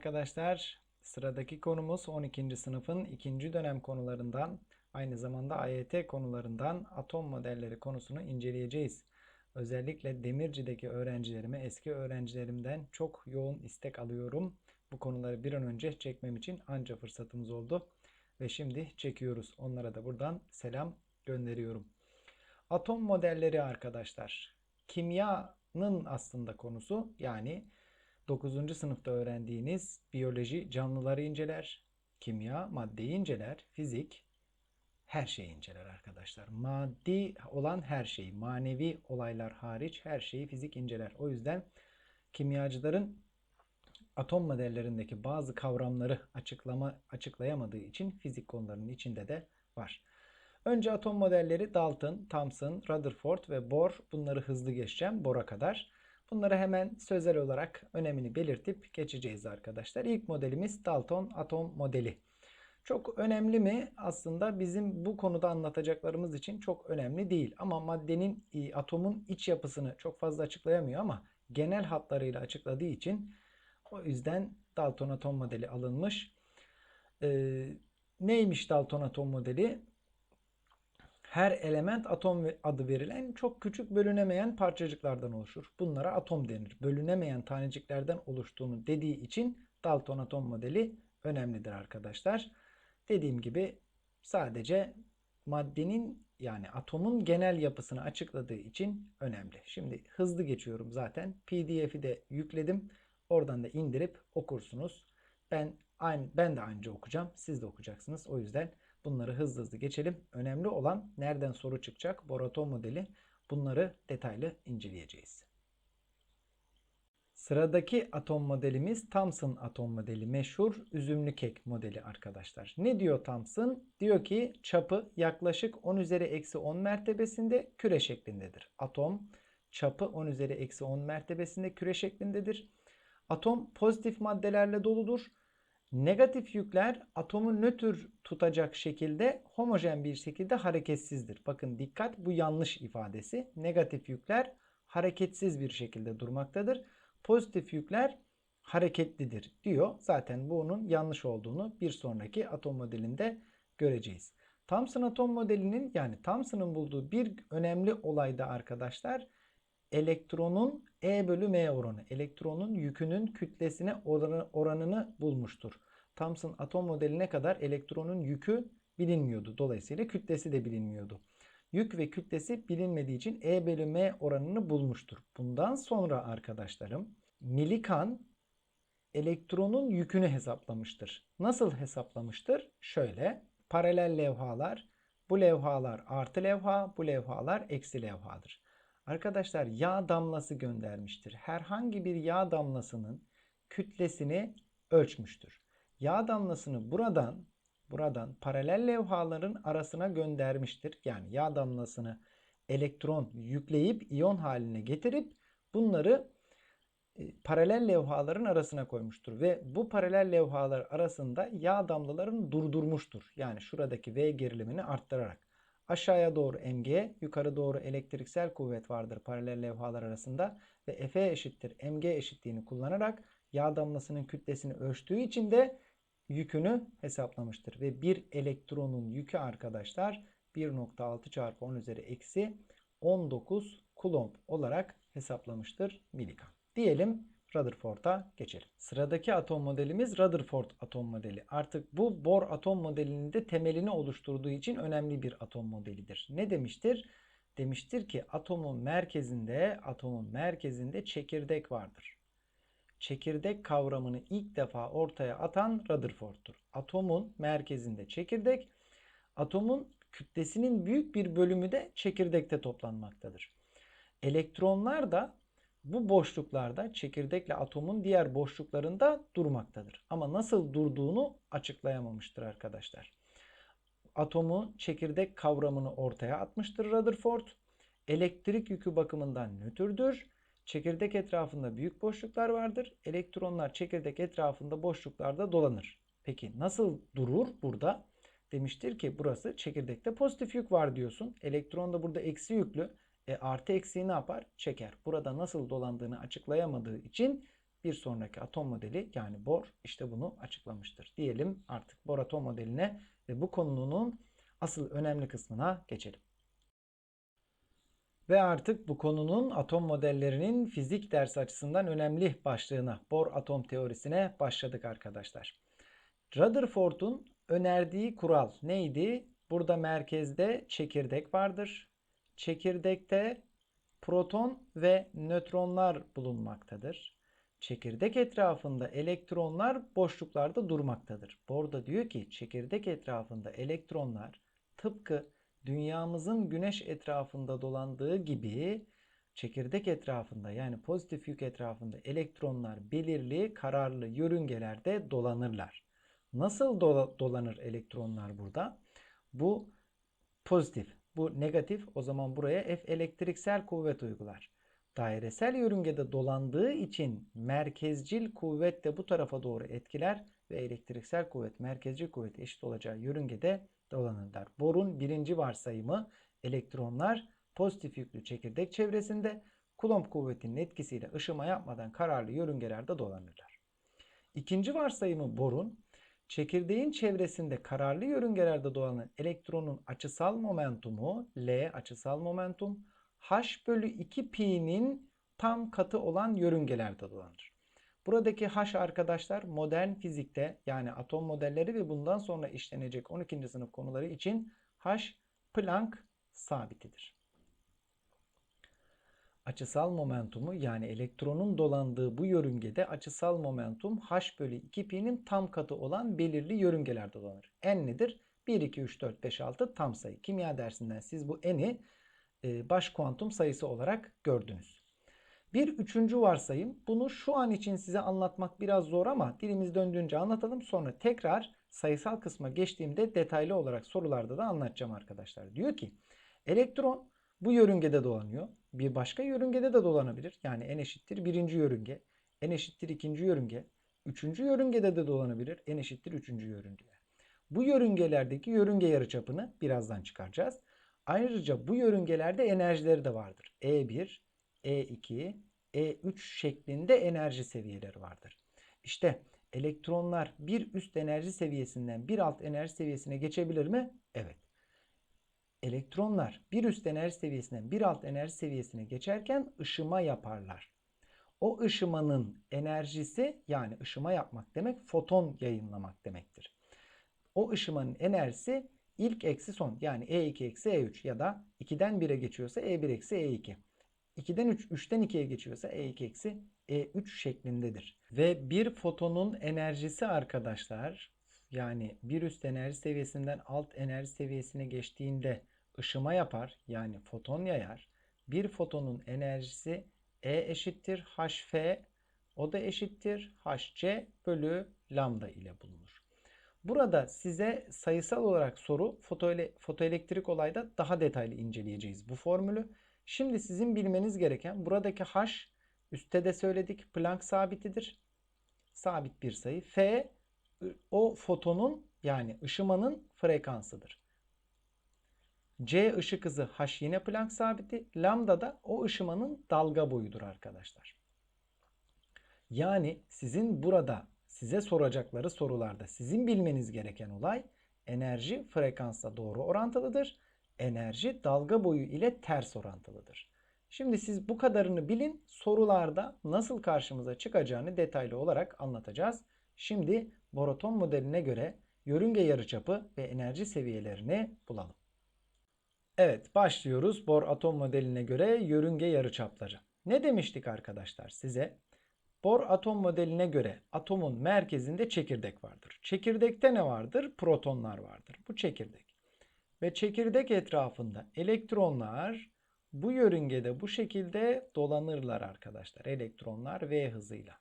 arkadaşlar. Sıradaki konumuz 12. sınıfın ikinci dönem konularından aynı zamanda AYT konularından atom modelleri konusunu inceleyeceğiz. Özellikle Demirci'deki öğrencilerime, eski öğrencilerimden çok yoğun istek alıyorum. Bu konuları bir an önce çekmem için anca fırsatımız oldu. Ve şimdi çekiyoruz. Onlara da buradan selam gönderiyorum. Atom modelleri arkadaşlar. Kimyanın aslında konusu yani 9. sınıfta öğrendiğiniz biyoloji canlıları inceler, kimya maddeyi inceler, fizik her şeyi inceler arkadaşlar. Maddi olan her şeyi, manevi olaylar hariç her şeyi fizik inceler. O yüzden kimyacıların atom modellerindeki bazı kavramları açıklama açıklayamadığı için fizik konularının içinde de var. Önce atom modelleri Dalton, Thomson, Rutherford ve Bohr. Bunları hızlı geçeceğim Bohr'a kadar. Bunları hemen sözel olarak önemini belirtip geçeceğiz arkadaşlar. İlk modelimiz Dalton atom modeli. Çok önemli mi? Aslında bizim bu konuda anlatacaklarımız için çok önemli değil. Ama maddenin, e, atomun iç yapısını çok fazla açıklayamıyor ama genel hatlarıyla açıkladığı için o yüzden Dalton atom modeli alınmış. Ee, neymiş Dalton atom modeli? Her element atom adı verilen çok küçük bölünemeyen parçacıklardan oluşur. Bunlara atom denir. Bölünemeyen taneciklerden oluştuğunu dediği için Dalton atom modeli önemlidir arkadaşlar. Dediğim gibi sadece maddenin yani atomun genel yapısını açıkladığı için önemli. Şimdi hızlı geçiyorum zaten. PDF'i de yükledim. Oradan da indirip okursunuz. Ben aynı ben de anca okuyacağım. Siz de okuyacaksınız. O yüzden bunları hızlı hızlı geçelim. Önemli olan nereden soru çıkacak? Boraton modeli. Bunları detaylı inceleyeceğiz. Sıradaki atom modelimiz Thomson atom modeli. Meşhur üzümlü kek modeli arkadaşlar. Ne diyor Thomson? Diyor ki çapı yaklaşık 10 üzeri eksi 10 mertebesinde küre şeklindedir. Atom çapı 10 üzeri eksi 10 mertebesinde küre şeklindedir. Atom pozitif maddelerle doludur. Negatif yükler atomu nötr tutacak şekilde homojen bir şekilde hareketsizdir. Bakın dikkat bu yanlış ifadesi. Negatif yükler hareketsiz bir şekilde durmaktadır. Pozitif yükler hareketlidir diyor. Zaten bunun yanlış olduğunu bir sonraki atom modelinde göreceğiz. Thomson atom modelinin yani Thomson'ın bulduğu bir önemli olayda arkadaşlar elektronun E bölü M oranı. Elektronun yükünün kütlesine oranını bulmuştur. Thomson atom modeline kadar elektronun yükü bilinmiyordu. Dolayısıyla kütlesi de bilinmiyordu. Yük ve kütlesi bilinmediği için E bölü M oranını bulmuştur. Bundan sonra arkadaşlarım Millikan elektronun yükünü hesaplamıştır. Nasıl hesaplamıştır? Şöyle paralel levhalar bu levhalar artı levha bu levhalar eksi levhadır. Arkadaşlar yağ damlası göndermiştir. Herhangi bir yağ damlasının kütlesini ölçmüştür. Yağ damlasını buradan buradan paralel levhaların arasına göndermiştir. Yani yağ damlasını elektron yükleyip iyon haline getirip bunları e, paralel levhaların arasına koymuştur ve bu paralel levhalar arasında yağ damlalarını durdurmuştur. Yani şuradaki V gerilimini arttırarak. Aşağıya doğru mg, yukarı doğru elektriksel kuvvet vardır paralel levhalar arasında ve F eşittir mg eşitliğini kullanarak yağ damlasının kütlesini ölçtüğü için de yükünü hesaplamıştır. Ve bir elektronun yükü arkadaşlar 1.6 çarpı 10 üzeri eksi 19 kulomb olarak hesaplamıştır Millikan. Diyelim Rutherford'a geçelim. Sıradaki atom modelimiz Rutherford atom modeli. Artık bu Bohr atom modelinin de temelini oluşturduğu için önemli bir atom modelidir. Ne demiştir? Demiştir ki atomun merkezinde atomun merkezinde çekirdek vardır. Çekirdek kavramını ilk defa ortaya atan Rutherford'tur. Atomun merkezinde çekirdek, atomun kütlesinin büyük bir bölümü de çekirdekte toplanmaktadır. Elektronlar da bu boşluklarda çekirdekle atomun diğer boşluklarında durmaktadır. Ama nasıl durduğunu açıklayamamıştır arkadaşlar. Atomu çekirdek kavramını ortaya atmıştır Rutherford. Elektrik yükü bakımından nötrdür. Çekirdek etrafında büyük boşluklar vardır. Elektronlar çekirdek etrafında boşluklarda dolanır. Peki nasıl durur burada? Demiştir ki burası çekirdekte pozitif yük var diyorsun. Elektron da burada eksi yüklü. E, artı eksiği ne yapar? Çeker. Burada nasıl dolandığını açıklayamadığı için Bir sonraki atom modeli yani Bohr işte bunu açıklamıştır. Diyelim artık Bohr atom modeline ve bu konunun asıl önemli kısmına geçelim. Ve artık bu konunun atom modellerinin fizik dersi açısından önemli başlığına, Bohr atom teorisine başladık arkadaşlar. Rutherford'un önerdiği kural neydi? Burada merkezde çekirdek vardır. Çekirdekte proton ve nötronlar bulunmaktadır. Çekirdek etrafında elektronlar boşluklarda durmaktadır. Bohr diyor ki çekirdek etrafında elektronlar tıpkı dünyamızın güneş etrafında dolandığı gibi çekirdek etrafında yani pozitif yük etrafında elektronlar belirli kararlı yörüngelerde dolanırlar. Nasıl dolanır elektronlar burada? Bu pozitif, bu negatif. O zaman buraya F elektriksel kuvvet uygular. Dairesel yörüngede dolandığı için merkezcil kuvvet de bu tarafa doğru etkiler ve elektriksel kuvvet merkezcil kuvvet eşit olacağı yörüngede dolanırlar. Bor'un birinci varsayımı elektronlar pozitif yüklü çekirdek çevresinde Coulomb kuvvetinin etkisiyle ışıma yapmadan kararlı yörüngelerde dolanırlar. İkinci varsayımı Bor'un çekirdeğin çevresinde kararlı yörüngelerde dolanan elektronun açısal momentumu L açısal momentum H bölü 2 pi'nin tam katı olan yörüngelerde dolanır. Buradaki H arkadaşlar modern fizikte yani atom modelleri ve bundan sonra işlenecek 12. sınıf konuları için H Planck sabitidir. Açısal momentumu yani elektronun dolandığı bu yörüngede açısal momentum H bölü 2 pi'nin tam katı olan belirli yörüngelerde dolanır. N nedir? 1, 2, 3, 4, 5, 6 tam sayı. Kimya dersinden siz bu N'i e, baş kuantum sayısı olarak gördünüz. Bir üçüncü varsayım. Bunu şu an için size anlatmak biraz zor ama dilimiz döndüğünce anlatalım. Sonra tekrar sayısal kısma geçtiğimde detaylı olarak sorularda da anlatacağım arkadaşlar. Diyor ki elektron bu yörüngede dolanıyor. Bir başka yörüngede de dolanabilir. Yani n eşittir birinci yörünge. n eşittir ikinci yörünge. Üçüncü yörüngede de dolanabilir. n eşittir üçüncü yörünge. Bu yörüngelerdeki yörünge yarıçapını birazdan çıkaracağız. Ayrıca bu yörüngelerde enerjileri de vardır. E1, e2, E3 şeklinde enerji seviyeleri vardır. İşte elektronlar bir üst enerji seviyesinden bir alt enerji seviyesine geçebilir mi? Evet. Elektronlar bir üst enerji seviyesinden bir alt enerji seviyesine geçerken ışıma yaparlar. O ışımanın enerjisi yani ışıma yapmak demek foton yayınlamak demektir. O ışımanın enerjisi ilk eksi son yani E2 eksi E3 ya da 2'den 1'e geçiyorsa E1 eksi E2. 2'den 3, 3'ten 2'ye geçiyorsa E2 eksi E3 şeklindedir. Ve bir fotonun enerjisi arkadaşlar yani bir üst enerji seviyesinden alt enerji seviyesine geçtiğinde ışıma yapar yani foton yayar. Bir fotonun enerjisi E eşittir HF o da eşittir HC bölü lambda ile bulunur. Burada size sayısal olarak soru fotoelektrik olayda daha detaylı inceleyeceğiz bu formülü. Şimdi sizin bilmeniz gereken buradaki h üstte de söyledik Planck sabitidir. Sabit bir sayı. F o fotonun yani ışımanın frekansıdır. C ışık hızı h yine Planck sabiti. Lambda da o ışımanın dalga boyudur arkadaşlar. Yani sizin burada size soracakları sorularda sizin bilmeniz gereken olay enerji frekansla doğru orantılıdır enerji dalga boyu ile ters orantılıdır. Şimdi siz bu kadarını bilin. Sorularda nasıl karşımıza çıkacağını detaylı olarak anlatacağız. Şimdi Boraton modeline göre yörünge yarıçapı ve enerji seviyelerini bulalım. Evet başlıyoruz Bohr atom modeline göre yörünge yarıçapları. Ne demiştik arkadaşlar size? Bohr atom modeline göre atomun merkezinde çekirdek vardır. Çekirdekte ne vardır? Protonlar vardır. Bu çekirdek. Ve çekirdek etrafında elektronlar bu yörüngede bu şekilde dolanırlar arkadaşlar. Elektronlar V hızıyla.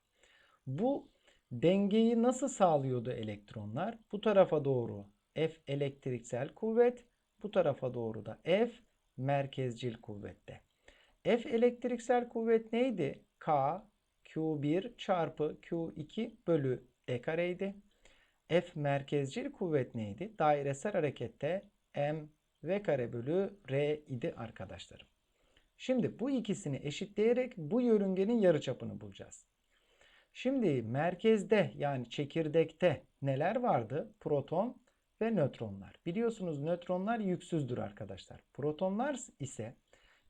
Bu dengeyi nasıl sağlıyordu elektronlar? Bu tarafa doğru F elektriksel kuvvet, bu tarafa doğru da F merkezcil kuvvette. F elektriksel kuvvet neydi? K Q1 çarpı Q2 bölü D kareydi. F merkezcil kuvvet neydi? Dairesel harekette m v kare bölü r idi arkadaşlarım. Şimdi bu ikisini eşitleyerek bu yörüngenin yarıçapını bulacağız. Şimdi merkezde yani çekirdekte neler vardı? Proton ve nötronlar. Biliyorsunuz nötronlar yüksüzdür arkadaşlar. Protonlar ise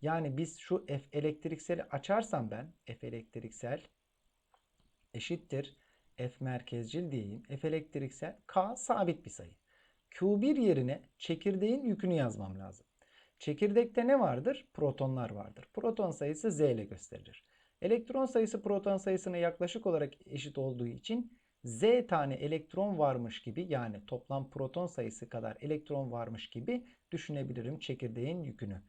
yani biz şu F elektrikseli açarsam ben F elektriksel eşittir F merkezcil diyeyim. F elektriksel K sabit bir sayı. Q1 yerine çekirdeğin yükünü yazmam lazım. Çekirdekte ne vardır? Protonlar vardır. Proton sayısı Z ile gösterilir. Elektron sayısı proton sayısına yaklaşık olarak eşit olduğu için Z tane elektron varmış gibi yani toplam proton sayısı kadar elektron varmış gibi düşünebilirim çekirdeğin yükünü.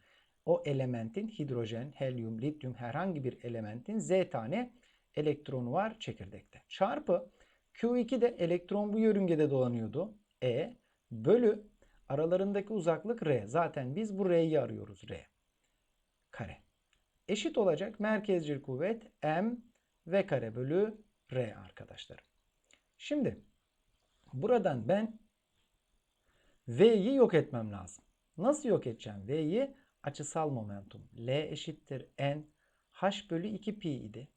O elementin hidrojen, helyum, lityum herhangi bir elementin Z tane elektronu var çekirdekte. Çarpı Q2 de elektron bu yörüngede dolanıyordu. E bölü aralarındaki uzaklık R. Zaten biz bu R'yi arıyoruz R. Kare. Eşit olacak merkezcil kuvvet M V kare bölü R arkadaşlarım. Şimdi buradan ben V'yi yok etmem lazım. Nasıl yok edeceğim V'yi? Açısal momentum. L eşittir N H bölü 2 pi idi.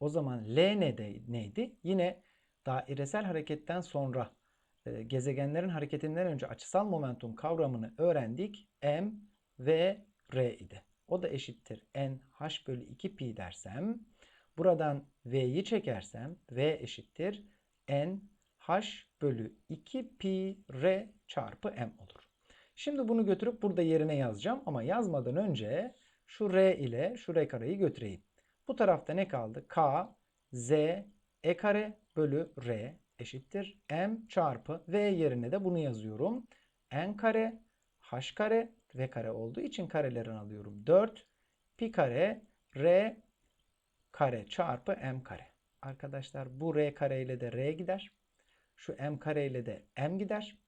O zaman L ne de, neydi? Yine dairesel hareketten sonra e, gezegenlerin hareketinden önce açısal momentum kavramını öğrendik. M ve R idi. O da eşittir N H bölü 2 pi dersem buradan V'yi çekersem V eşittir N H bölü 2 pi R çarpı M olur. Şimdi bunu götürüp burada yerine yazacağım ama yazmadan önce şu R ile şu R kareyi götüreyim. Bu tarafta ne kaldı? K, Z, E kare bölü R eşittir. M çarpı V yerine de bunu yazıyorum. N kare, H kare, V kare olduğu için karelerini alıyorum. 4 pi kare R kare çarpı M kare. Arkadaşlar bu R kare ile de R gider. Şu M kare ile de M gider.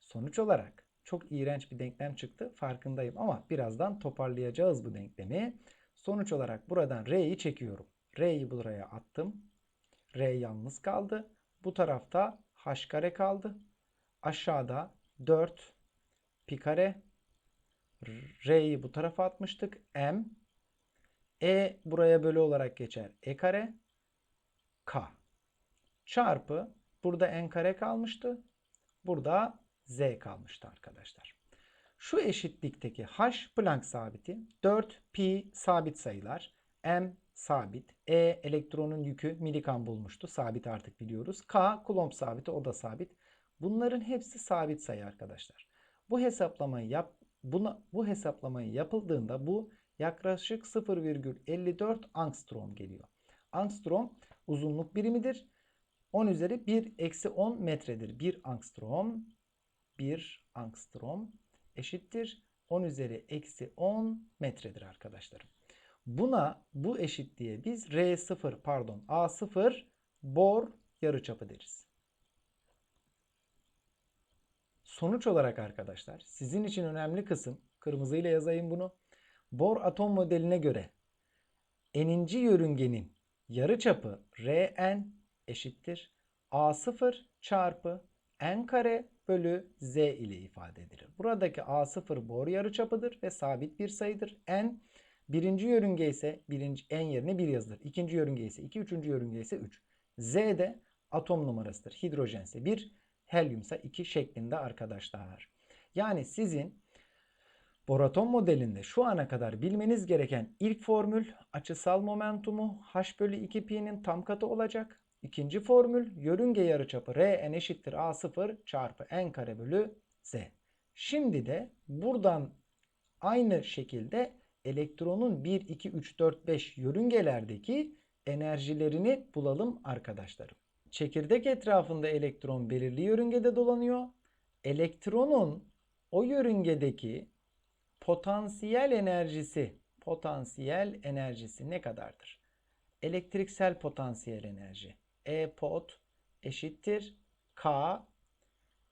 Sonuç olarak çok iğrenç bir denklem çıktı. Farkındayım ama birazdan toparlayacağız bu denklemi. Sonuç olarak buradan R'yi çekiyorum. R'yi buraya attım. R yalnız kaldı. Bu tarafta H kare kaldı. Aşağıda 4 pi kare. R'yi bu tarafa atmıştık. M. E buraya bölü olarak geçer. E kare. K. Çarpı. Burada N kare kalmıştı. Burada Z kalmıştı arkadaşlar. Şu eşitlikteki H Planck sabiti 4 pi sabit sayılar. M sabit. E elektronun yükü milikan bulmuştu. Sabit artık biliyoruz. K Coulomb sabiti o da sabit. Bunların hepsi sabit sayı arkadaşlar. Bu hesaplamayı yap buna bu hesaplamayı yapıldığında bu yaklaşık 0,54 angstrom geliyor. Angstrom uzunluk birimidir. 10 üzeri 1 eksi 10 metredir. 1 angstrom 1 angstrom eşittir 10 üzeri eksi 10 metredir arkadaşlarım. Buna bu eşitliğe biz R0 pardon A0 bor yarıçapı deriz. Sonuç olarak arkadaşlar sizin için önemli kısım kırmızıyla yazayım bunu. Bor atom modeline göre n'inci yörüngenin yarıçapı Rn eşittir A0 çarpı n kare bölü z ile ifade edilir. Buradaki A0 bor yarıçapıdır ve sabit bir sayıdır. N birinci yörünge ise birinci n yerine 1 yazılır. İkinci yörünge ise 2, üçüncü yörünge ise 3. Z de atom numarasıdır. Hidrojen ise 1, helyum ise 2 şeklinde arkadaşlar. Yani sizin Boraton modelinde şu ana kadar bilmeniz gereken ilk formül açısal momentumu h bölü 2 pi'nin tam katı olacak. İkinci formül yörünge yarıçapı R n eşittir A0 çarpı n kare bölü Z. Şimdi de buradan aynı şekilde elektronun 1, 2, 3, 4, 5 yörüngelerdeki enerjilerini bulalım arkadaşlarım. Çekirdek etrafında elektron belirli yörüngede dolanıyor. Elektronun o yörüngedeki potansiyel enerjisi, potansiyel enerjisi ne kadardır? Elektriksel potansiyel enerji. E pot eşittir K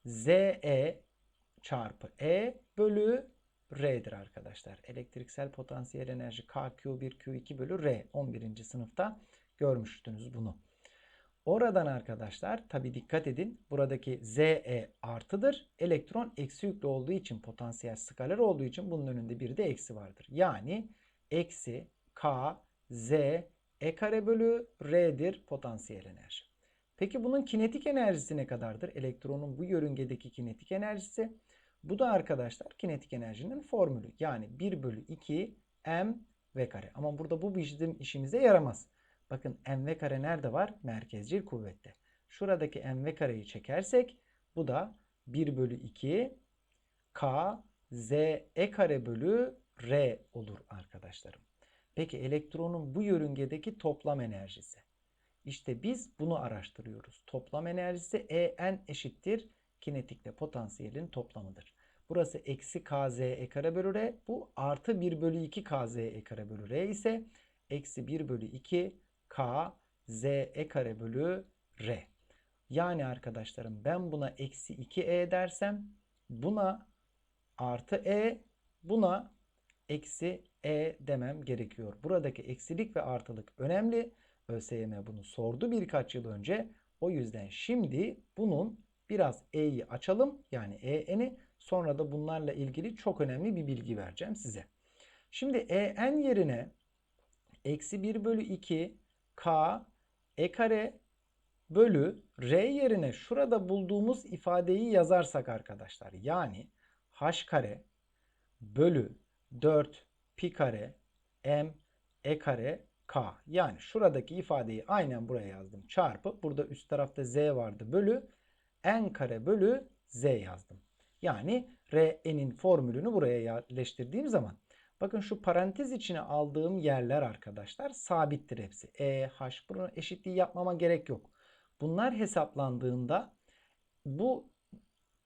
ZE çarpı E bölü R'dir arkadaşlar. Elektriksel potansiyel enerji KQ1 Q2 bölü R. 11. sınıfta görmüştünüz bunu. Oradan arkadaşlar tabi dikkat edin. Buradaki ZE artıdır. Elektron eksi yüklü olduğu için potansiyel skaler olduğu için bunun önünde bir de eksi vardır. Yani eksi K Z E kare bölü R'dir potansiyel enerji. Peki bunun kinetik enerjisi ne kadardır? Elektronun bu yörüngedeki kinetik enerjisi. Bu da arkadaşlar kinetik enerjinin formülü. Yani 1 bölü 2 m v kare. Ama burada bu bizim işimize yaramaz. Bakın m v kare nerede var? Merkezcil kuvvette. Şuradaki m v kareyi çekersek bu da 1 bölü 2 k z e kare bölü r olur arkadaşlarım. Peki elektronun bu yörüngedeki toplam enerjisi. İşte biz bunu araştırıyoruz. Toplam enerjisi En eşittir kinetikle potansiyelin toplamıdır. Burası eksi kz e kare bölü r. Bu artı 1 bölü 2 kz e kare bölü r ise eksi 1 bölü 2 k z e kare bölü r. Yani arkadaşlarım ben buna eksi 2e dersem buna artı e buna eksi e demem gerekiyor. Buradaki eksilik ve artılık önemli. ÖSYM bunu sordu birkaç yıl önce. O yüzden şimdi bunun biraz e'yi açalım. Yani e'ni sonra da bunlarla ilgili çok önemli bir bilgi vereceğim size. Şimdi en yerine eksi 1 bölü 2 k e kare bölü r yerine şurada bulduğumuz ifadeyi yazarsak arkadaşlar. Yani h kare bölü 4 pi kare m e kare k. Yani şuradaki ifadeyi aynen buraya yazdım. Çarpı burada üst tarafta z vardı bölü n kare bölü z yazdım. Yani R'nin formülünü buraya yerleştirdiğim zaman bakın şu parantez içine aldığım yerler arkadaşlar sabittir hepsi. E, H bunun eşitliği yapmama gerek yok. Bunlar hesaplandığında bu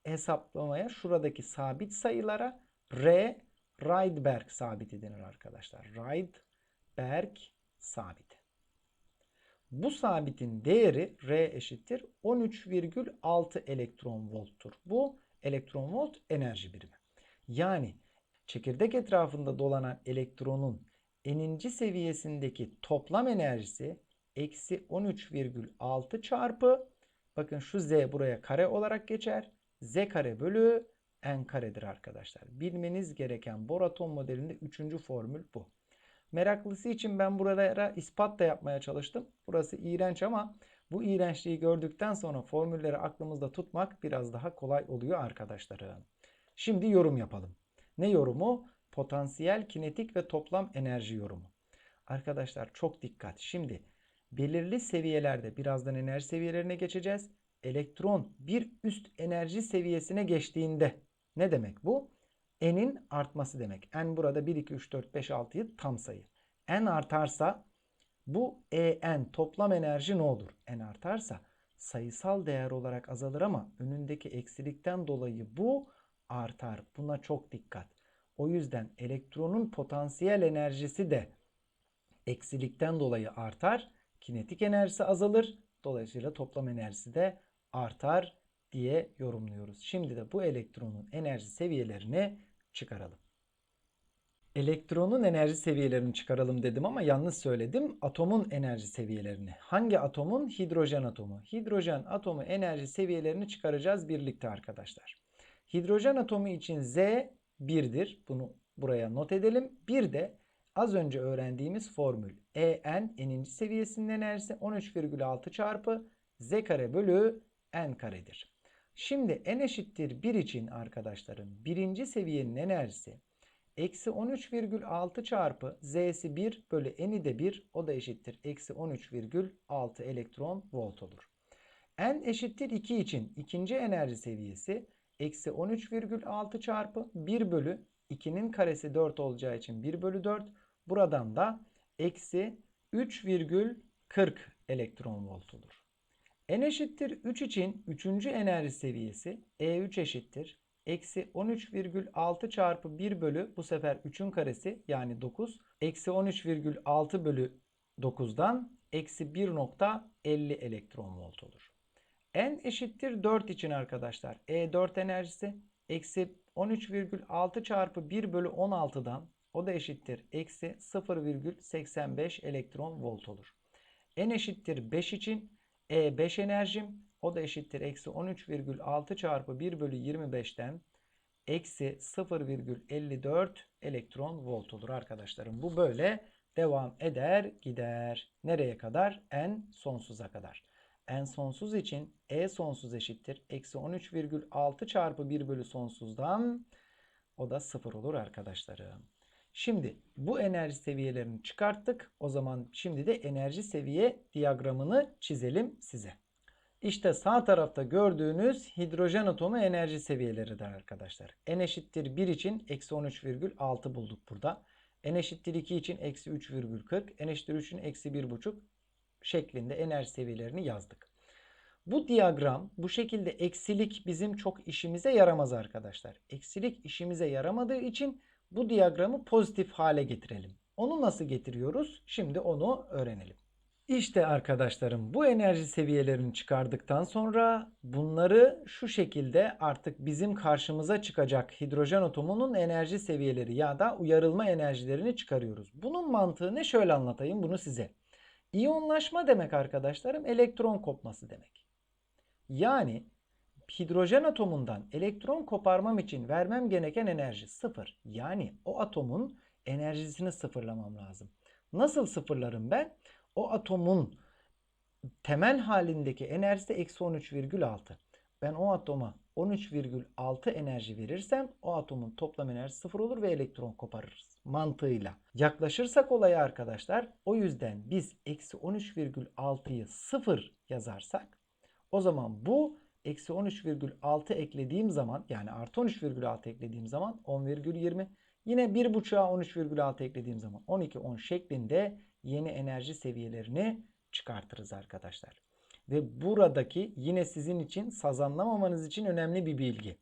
hesaplamaya şuradaki sabit sayılara R Rydberg sabiti denir arkadaşlar. Rydberg sabiti. Bu sabitin değeri R eşittir 13,6 elektron volttur. Bu elektron volt enerji birimi. Yani çekirdek etrafında dolanan elektronun eninci seviyesindeki toplam enerjisi eksi 13,6 çarpı bakın şu z buraya kare olarak geçer. z kare bölü n karedir arkadaşlar. Bilmeniz gereken Boraton modelinde üçüncü formül bu. Meraklısı için ben buralara ispat da yapmaya çalıştım. Burası iğrenç ama bu iğrençliği gördükten sonra formülleri aklımızda tutmak biraz daha kolay oluyor arkadaşlarım. Şimdi yorum yapalım. Ne yorumu? Potansiyel, kinetik ve toplam enerji yorumu. Arkadaşlar çok dikkat. Şimdi belirli seviyelerde birazdan enerji seviyelerine geçeceğiz. Elektron bir üst enerji seviyesine geçtiğinde ne demek bu? N'in artması demek. N burada 1, 2, 3, 4, 5, 6'yı tam sayı. N artarsa bu En toplam enerji ne olur? N artarsa sayısal değer olarak azalır ama önündeki eksilikten dolayı bu artar. Buna çok dikkat. O yüzden elektronun potansiyel enerjisi de eksilikten dolayı artar. Kinetik enerjisi azalır. Dolayısıyla toplam enerjisi de artar diye yorumluyoruz. Şimdi de bu elektronun enerji seviyelerini çıkaralım. Elektronun enerji seviyelerini çıkaralım dedim ama yanlış söyledim. Atomun enerji seviyelerini. Hangi atomun? Hidrojen atomu. Hidrojen atomu enerji seviyelerini çıkaracağız birlikte arkadaşlar. Hidrojen atomu için Z 1'dir. Bunu buraya not edelim. Bir de az önce öğrendiğimiz formül. En eninci seviyesinin enerjisi 13,6 çarpı Z kare bölü N karedir. Şimdi N eşittir 1 için arkadaşlarım birinci seviyenin enerjisi Eksi 13,6 çarpı z'si 1 bölü n'i de 1 o da eşittir. Eksi 13,6 elektron volt olur. n eşittir 2 için ikinci enerji seviyesi eksi 13,6 çarpı 1 bölü 2'nin karesi 4 olacağı için 1 bölü 4. Buradan da eksi 3,40 elektron volt olur. n eşittir 3 için 3. enerji seviyesi E3 eşittir Eksi 13,6 çarpı 1 bölü bu sefer 3'ün karesi yani 9. Eksi 13,6 bölü 9'dan eksi 1.50 elektron volt olur. N eşittir 4 için arkadaşlar. E4 enerjisi eksi 13,6 çarpı 1 bölü 16'dan o da eşittir. Eksi 0,85 elektron volt olur. N eşittir 5 için E5 enerjim o da eşittir eksi 13,6 çarpı 1 bölü 25'ten eksi 0,54 elektron volt olur arkadaşlarım. Bu böyle devam eder gider. Nereye kadar? n sonsuza kadar. N sonsuz için e sonsuz eşittir. Eksi 13,6 çarpı 1 bölü sonsuzdan o da 0 olur arkadaşlarım. Şimdi bu enerji seviyelerini çıkarttık. O zaman şimdi de enerji seviye diyagramını çizelim size. İşte sağ tarafta gördüğünüz hidrojen atomu enerji seviyeleridir arkadaşlar. N eşittir 1 için eksi 13,6 bulduk burada. N eşittir 2 için eksi 3,40. N eşittir 3 için eksi 1,5 şeklinde enerji seviyelerini yazdık. Bu diyagram bu şekilde eksilik bizim çok işimize yaramaz arkadaşlar. Eksilik işimize yaramadığı için bu diyagramı pozitif hale getirelim. Onu nasıl getiriyoruz? Şimdi onu öğrenelim. İşte arkadaşlarım bu enerji seviyelerini çıkardıktan sonra bunları şu şekilde artık bizim karşımıza çıkacak hidrojen atomunun enerji seviyeleri ya da uyarılma enerjilerini çıkarıyoruz. Bunun mantığı ne? Şöyle anlatayım bunu size. İyonlaşma demek arkadaşlarım elektron kopması demek. Yani hidrojen atomundan elektron koparmam için vermem gereken enerji sıfır. Yani o atomun enerjisini sıfırlamam lazım. Nasıl sıfırlarım ben? O atomun temel halindeki enerjisi eksi 13,6. Ben o atoma 13,6 enerji verirsem o atomun toplam enerjisi sıfır olur ve elektron koparırız mantığıyla. Yaklaşırsak olaya arkadaşlar o yüzden biz eksi 13,6'yı sıfır yazarsak o zaman bu eksi 13,6 eklediğim zaman yani artı 13,6 eklediğim zaman 10,20 yine 1.5'a 13,6 eklediğim zaman 12 10 şeklinde yeni enerji seviyelerini çıkartırız arkadaşlar. Ve buradaki yine sizin için sazanlamamanız için önemli bir bilgi.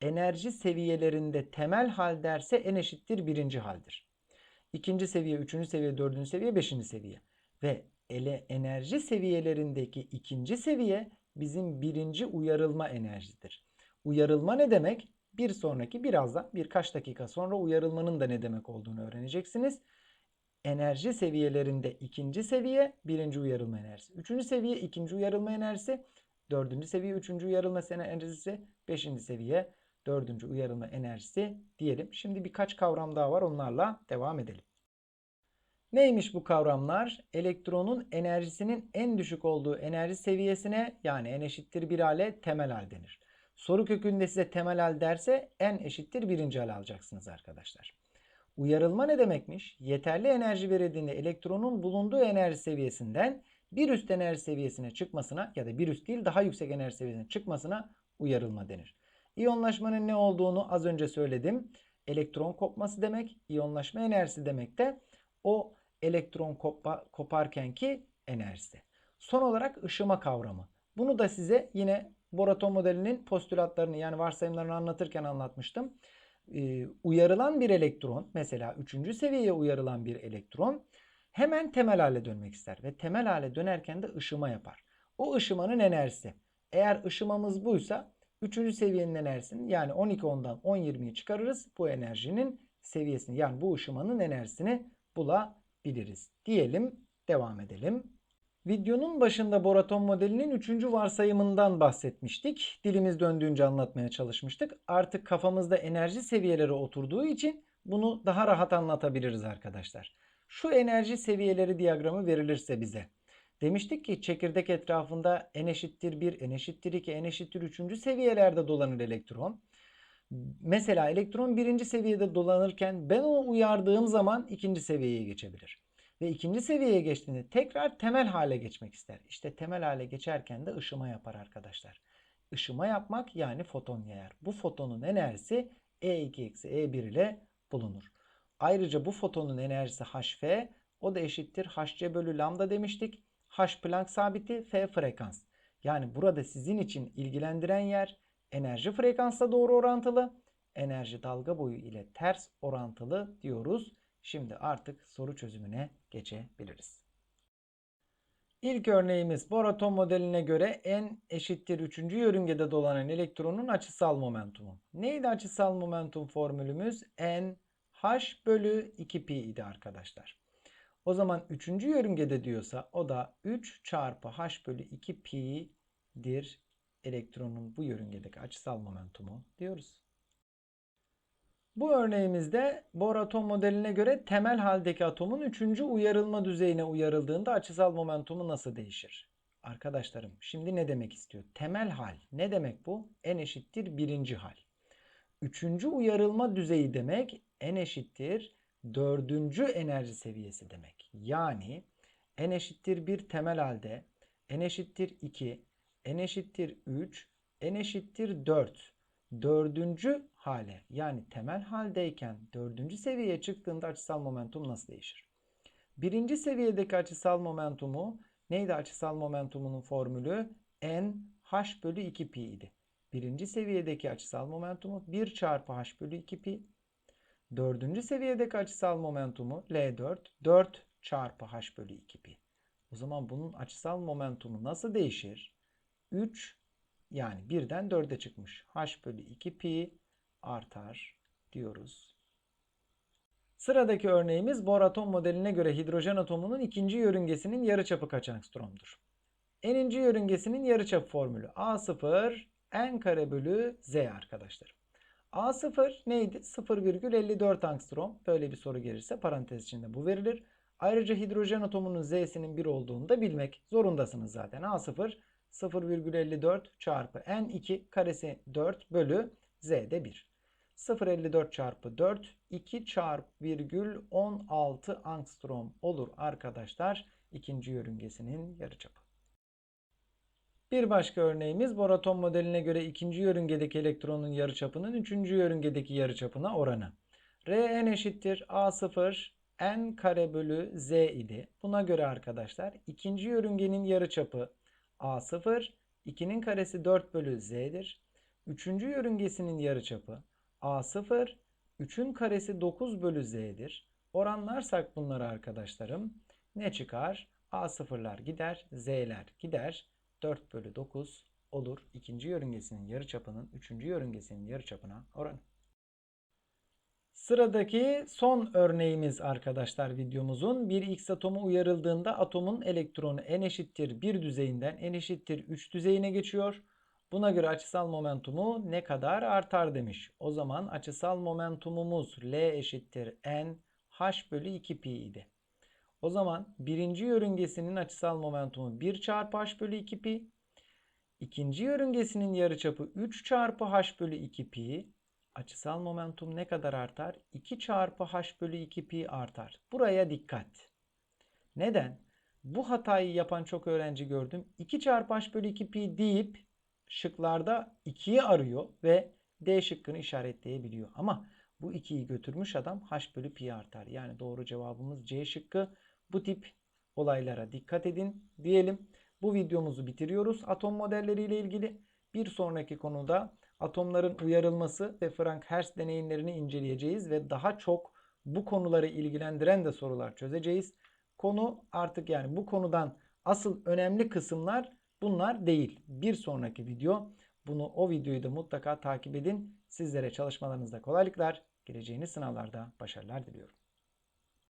Enerji seviyelerinde temel hal derse n eşittir birinci haldir. İkinci seviye, üçüncü seviye, dördüncü seviye, beşinci seviye. Ve ele enerji seviyelerindeki ikinci seviye bizim birinci uyarılma enerjidir. Uyarılma ne demek? Bir sonraki birazdan birkaç dakika sonra uyarılmanın da ne demek olduğunu öğreneceksiniz. Enerji seviyelerinde ikinci seviye birinci uyarılma enerjisi. Üçüncü seviye ikinci uyarılma enerjisi. Dördüncü seviye üçüncü uyarılma enerjisi. Beşinci seviye dördüncü uyarılma enerjisi diyelim. Şimdi birkaç kavram daha var onlarla devam edelim. Neymiş bu kavramlar? Elektronun enerjisinin en düşük olduğu enerji seviyesine yani n eşittir 1 hale temel hal denir. Soru kökünde size temel hal derse n eşittir birinci hal alacaksınız arkadaşlar. Uyarılma ne demekmiş? Yeterli enerji verildiğinde elektronun bulunduğu enerji seviyesinden bir üst enerji seviyesine çıkmasına ya da bir üst değil daha yüksek enerji seviyesine çıkmasına uyarılma denir. İyonlaşmanın ne olduğunu az önce söyledim. Elektron kopması demek, iyonlaşma enerjisi demek de o elektron kopa, koparkenki enerjisi. Son olarak ışıma kavramı. Bunu da size yine Boraton modelinin postülatlarını yani varsayımlarını anlatırken anlatmıştım. Uyarılan bir elektron mesela 3. seviyeye uyarılan bir elektron hemen temel hale dönmek ister ve temel hale dönerken de ışıma yapar. O ışımanın enerjisi. Eğer ışımamız buysa 3. seviyenin enerjisini yani 12 ondan 10 20'yi çıkarırız. Bu enerjinin seviyesini yani bu ışımanın enerjisini bulabiliriz. Diyelim devam edelim. Videonun başında Boraton modelinin 3. varsayımından bahsetmiştik. Dilimiz döndüğünce anlatmaya çalışmıştık. Artık kafamızda enerji seviyeleri oturduğu için bunu daha rahat anlatabiliriz arkadaşlar. Şu enerji seviyeleri diyagramı verilirse bize. Demiştik ki çekirdek etrafında n eşittir 1, n eşittir 2, n eşittir 3. seviyelerde dolanır elektron. Mesela elektron birinci seviyede dolanırken ben onu uyardığım zaman ikinci seviyeye geçebilir. Ve ikinci seviyeye geçtiğinde tekrar temel hale geçmek ister. İşte temel hale geçerken de ışıma yapar arkadaşlar. Işıma yapmak yani foton yayar. Bu fotonun enerjisi E2-E1 ile bulunur. Ayrıca bu fotonun enerjisi hf o da eşittir hc bölü lambda demiştik. H Planck sabiti, F frekans. Yani burada sizin için ilgilendiren yer enerji frekansla doğru orantılı, enerji dalga boyu ile ters orantılı diyoruz. Şimdi artık soru çözümüne geçebiliriz. İlk örneğimiz Boraton modeline göre n eşittir 3. yörüngede dolanan elektronun açısal momentumu. Neydi açısal momentum formülümüz? n h bölü 2pi idi arkadaşlar. O zaman 3. yörüngede diyorsa o da 3 çarpı h bölü 2 pi'dir elektronun bu yörüngedeki açısal momentumu diyoruz. Bu örneğimizde Bohr atom modeline göre temel haldeki atomun 3. uyarılma düzeyine uyarıldığında açısal momentumu nasıl değişir? Arkadaşlarım şimdi ne demek istiyor? Temel hal ne demek bu? N eşittir birinci hal. Üçüncü uyarılma düzeyi demek N eşittir dördüncü enerji seviyesi demek. Yani N eşittir 1 temel halde, N eşittir 2, N eşittir 3, N eşittir 4. Dördüncü hale yani temel haldeyken dördüncü seviyeye çıktığında açısal momentum nasıl değişir? Birinci seviyedeki açısal momentumu neydi açısal momentumunun formülü? N h bölü 2 pi idi. Birinci seviyedeki açısal momentumu 1 çarpı h bölü 2 pi. Dördüncü seviyedeki açısal momentumu L4 4 çarpı h bölü 2 pi. O zaman bunun açısal momentumu nasıl değişir? 3 yani birden 4'e çıkmış. h bölü 2 pi artar diyoruz. Sıradaki örneğimiz Bohr atom modeline göre hidrojen atomunun ikinci yörüngesinin yarıçapı kaç angstromdur? N'inci yörüngesinin yarıçap formülü A0 n kare bölü z arkadaşlar. A0 neydi? 0,54 angstrom. Böyle bir soru gelirse parantez içinde bu verilir. Ayrıca hidrojen atomunun z'sinin 1 olduğunu da bilmek zorundasınız zaten. A0 0,54 çarpı n2 karesi 4 bölü z de 1. 0,54 çarpı 4 2 çarpı virgül 16 angstrom olur arkadaşlar. ikinci yörüngesinin yarıçapı. Bir başka örneğimiz Bohr atom modeline göre ikinci yörüngedeki elektronun yarıçapının üçüncü yörüngedeki yarıçapına oranı. Rn eşittir A0 n kare bölü z idi. Buna göre arkadaşlar ikinci yörüngenin yarıçapı A0 2'nin karesi 4 bölü z'dir. Üçüncü yörüngesinin yarıçapı A0 3'ün karesi 9 bölü z'dir. Oranlarsak bunları arkadaşlarım ne çıkar? A0'lar gider, z'ler gider. 4 bölü 9 olur. İkinci yörüngesinin yarıçapının üçüncü yörüngesinin yarıçapına oranı. Sıradaki son örneğimiz arkadaşlar videomuzun bir X atomu uyarıldığında atomun elektronu n eşittir 1 düzeyinden n eşittir 3 düzeyine geçiyor. Buna göre açısal momentumu ne kadar artar demiş. O zaman açısal momentumumuz L eşittir n h bölü 2 pi idi. O zaman birinci yörüngesinin açısal momentumu 1 çarpı h bölü 2 pi. İkinci yörüngesinin yarıçapı 3 çarpı h bölü 2 pi. Açısal momentum ne kadar artar? 2 çarpı h bölü 2 pi artar. Buraya dikkat. Neden? Bu hatayı yapan çok öğrenci gördüm. 2 çarpı h bölü 2 pi deyip şıklarda 2'yi arıyor ve D şıkkını işaretleyebiliyor. Ama bu 2'yi götürmüş adam h bölü pi artar. Yani doğru cevabımız C şıkkı. Bu tip olaylara dikkat edin diyelim. Bu videomuzu bitiriyoruz atom modelleriyle ilgili. Bir sonraki konuda atomların uyarılması ve Frank Hertz deneyimlerini inceleyeceğiz ve daha çok bu konuları ilgilendiren de sorular çözeceğiz. Konu artık yani bu konudan asıl önemli kısımlar bunlar değil. Bir sonraki video bunu o videoyu da mutlaka takip edin. Sizlere çalışmalarınızda kolaylıklar, geleceğiniz sınavlarda başarılar diliyorum.